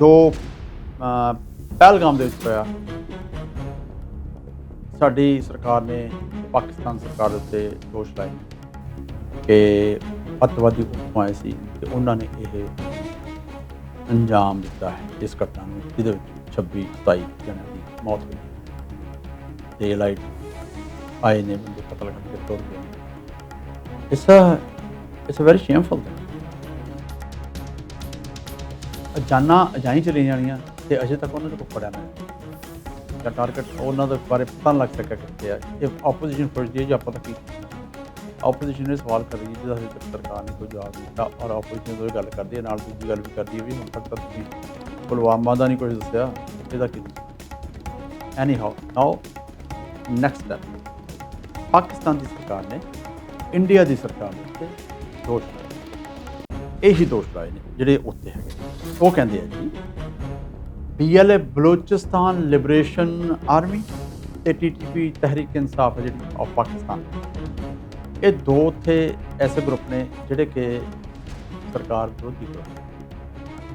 ਜੋ ਪਹਿਲਗਾਮ ਦੇ ਵਿੱਚ ਹੋਇਆ। ਸਾਡੀ ਸਰਕਾਰ ਨੇ, ਪਾਕਿਸਤਾਨ ਸਰਕਾਰ ਦੇ ਉੱਤੇ ਦੋਸ਼ ਲਾਏ ਕਿ ਅੱਤਵਾਦੀ ਗੁੱਟ ਆਏ ਸੀ ਤੇ ਉਹਨਾਂ ਨੇ ਇਹ ਅੰਜਾਮ ਦਿੱਤਾ ਹੈ। ਇਸ ਘਟਨਾ ਨੂੰ ਜਿਹਦੇ ਵਿੱਚ 26 27 ਜਣਿਆਂ ਦੀ ਮੌਤ ਹੋਈ। ਤੇ ਲਾਈਟ ਆਏ ਨੇ, ਬੰਦੇ ਕਤਲ ਕਰਕੇ ਤੋੜ ਗਏ ਇਸ ਅ ਵੈਰੀ ਸ਼ੇਮਫੁਲ ਜਾਨਾਂ ਅਜਾਈ ਚਲੀ ਜਾਣੀਆਂ ਤੇ ਅਜੇ ਤੱਕ ਉਹਨਾਂ ਨੂੰ ਕੋਈ ਫੜਿਆ ਨਹੀਂ। ਜਾਂ ਟਾਰਗੇਟ ਉਹਨਾਂ ਦੇ ਬਾਰੇ ਪਤਾ ਨਹੀਂ ਲੱਗ ਸਕਿਆ ਕਿੱਥੇ ਆ। ਇਹ ਆਪੋਜੀਸ਼ਨ ਪੁੱਛਦੀ ਹੈ ਜਾਂ ਪਤਾ ਕੀ ਆਪੋਜੀਸ਼ਨ ਨੇ ਸਵਾਲ ਕਰ ਰਹੀ ਜਿਹਦਾ ਹਜੇ ਤੱਕ ਸਰਕਾਰ ਨੇ ਕੋਈ ਜਵਾਬ ਨਹੀਂ ਦਿੱਤਾ ਔਰ ਆਪੋਜੀਸ਼ਨ ਤੋਂ ਇਹ ਗੱਲ ਕਰਦੀ ਹੈ, ਨਾਲ ਦੂਜੀ ਗੱਲ ਵੀ ਕਰਦੀ ਹੈ ਵੀ ਹੁਣ ਤੱਕ ਤਾਂ ਤੁਸੀਂ ਪੁਲਵਾਮਾ ਦਾ ਨਹੀਂ ਕੁਝ ਦੱਸਿਆ, ਇਹਦਾ ਕੀ anyhow now next step Pakistan ਦੀ ਸਰਕਾਰ ਨੇ ਇੰਡੀਆ ਦੀ ਸਰਕਾਰ ਦੇ ਉੱਤੇ ਦੋਸ਼ ਲਾਏ ਇਹੀ ਦੋਸ਼ ਲਾਏ ਨੇ ਜਿਹੜੇ ਉੱਤੇ ਹੈਗੇ ਉਹ ਕਹਿੰਦੇ ਆ ਜੀ ਬੀਐਲਏ ਬਲੋਚਿਸਤਾਨ ਲਿਬਰੇਸ਼ਨ ਆਰਮੀ ਤੇ ਟੀਟੀਪੀ ਤਹਿਰੀਕ ਇਨਸਾਫ ਹੈ ਜਿਹੜੀ ਆਫ ਪਾਕਿਸਤਾਨ। ਇਹ ਦੋ ਉੱਥੇ ਐਸੇ ਗਰੁੱਪ ਨੇ ਜਿਹੜੇ ਕਿ ਸਰਕਾਰ ਵਿਰੋਧੀ ਗਰੁੱਪ